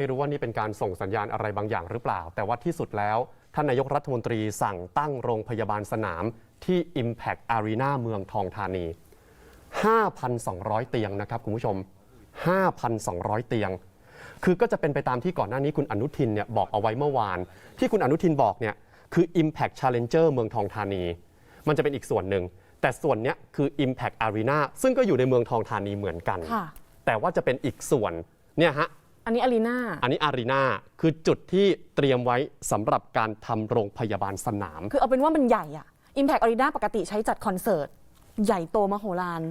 ไม่รู้ว่านี่เป็นการส่งสัญญาณอะไรบางอย่างหรือเปล่า แต่ว่าที่สุดแล้ว ท่านนายกรัฐมนตรีสั่งตั้งโรงพยาบาลสนามที่ Impact Arena เมืองทองธานี 5,200 เตียงนะครับคุณผู้ชม 5,200 เตียง คือก็จะเป็นไปตามที่ก่อนหน้านี้คุณอนุทินเนี่ยบอกเอาไว้เมื่อวาน ที่คุณอนุทินบอกเนี่ยคือ Impact Challenger เมืองทองธานี มันจะเป็นอีกส่วนหนึ่ง แต่ส่วนเนี้ยคือ Impact Arena ซึ่งก็อยู่ในเมืองทองธานีเหมือนกันค่ะแต่ว่าจะเป็นอีกส่วนเนี่ยฮะ อันนี้อารีนาอันนี้อารีนาคือจุดที่เตรียมไว้สำหรับการทำโรงพยาบาลสนาม คือเอาเป็นว่ามันใหญ่อะ Impact Arena ปกติใช้จัดคอนเสิร์ต ใหญ่โตมโหฬาร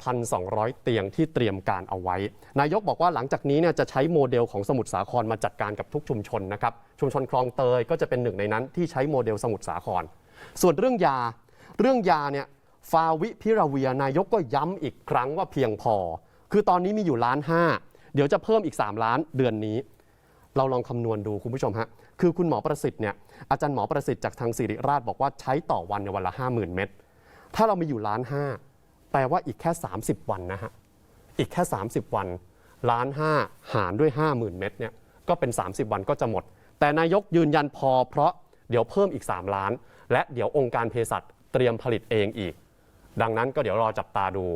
5,200 เตียงที่เตรียมการเอาไว้ นายกบอกว่าหลังจากนี้เนี่ยจะใช้โมเดลของสมุทรสาครมาจัดการกับทุกชุมชนนะครับ ชุมชนคลองเตยก็จะเป็นหนึ่งในนั้นที่ใช้โมเดลสมุทรสาคร ส่วนเรื่องยา เรื่องยาเนี่ยฟาวิพิราเวียนายกก็ย้ำอีกครั้งว่าเพียงพอ คือตอนนี้มีอยู่ล้านห้า เดี๋ยวจะเพิ่มอีก 3 ล้านเดือนนี้ เราลองคำนวณดูคุณผู้ชมฮะคือคุณหมอประสิทธิ์เนี่ยอาจารย์หมอประสิทธิ์จากทางศิริราชบอกว่าใช้ต่อวันในวันละ 50,000 เม็ดถ้าเรามีอยู่ล้านห้าแปลว่าอีกแค่ 30 วันนะฮะอีกแค่ 30 วันล้านห้าหารด้วย 50,000 เม็ดเนี่ยก็เป็น 30 วันก็จะหมด แต่นายกยืนยันพอเพราะเดี๋ยวเพิ่มอีก 3 ล้าน และเดี๋ยวองค์การเภสัชเตรียมผลิตเองอีก ดังนั้นก็เดี๋ยวรอจับตาดู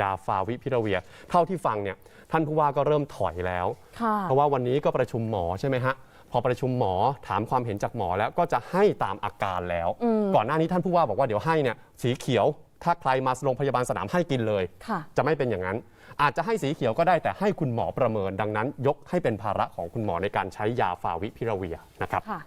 ยาฟาวิพิราเวีย เท่าที่ฟังเนี่ยท่านผู้ว่าก็เริ่มถอยแล้ว ค่ะ เพราะว่าวันนี้ก็ประชุมหมอใช่ไหมฮะ พอประชุมหมอถามความเห็นจากหมอแล้วก็จะให้ตามอาการแล้วก่อนหน้านี้ท่านผู้ว่าบอกว่าเดี๋ยวให้เนี่ยสีเขียว ถ้าใครมาโรงพยาบาลสนามให้กินเลย ค่ะ จะไม่เป็นอย่างนั้น อาจจะให้สีเขียวก็ได้แต่ให้คุณหมอประเมินดังนั้น ยกให้เป็นภาระของคุณหมอในการใช้ยาฟาวิพิราเวียนะครับ ค่ะ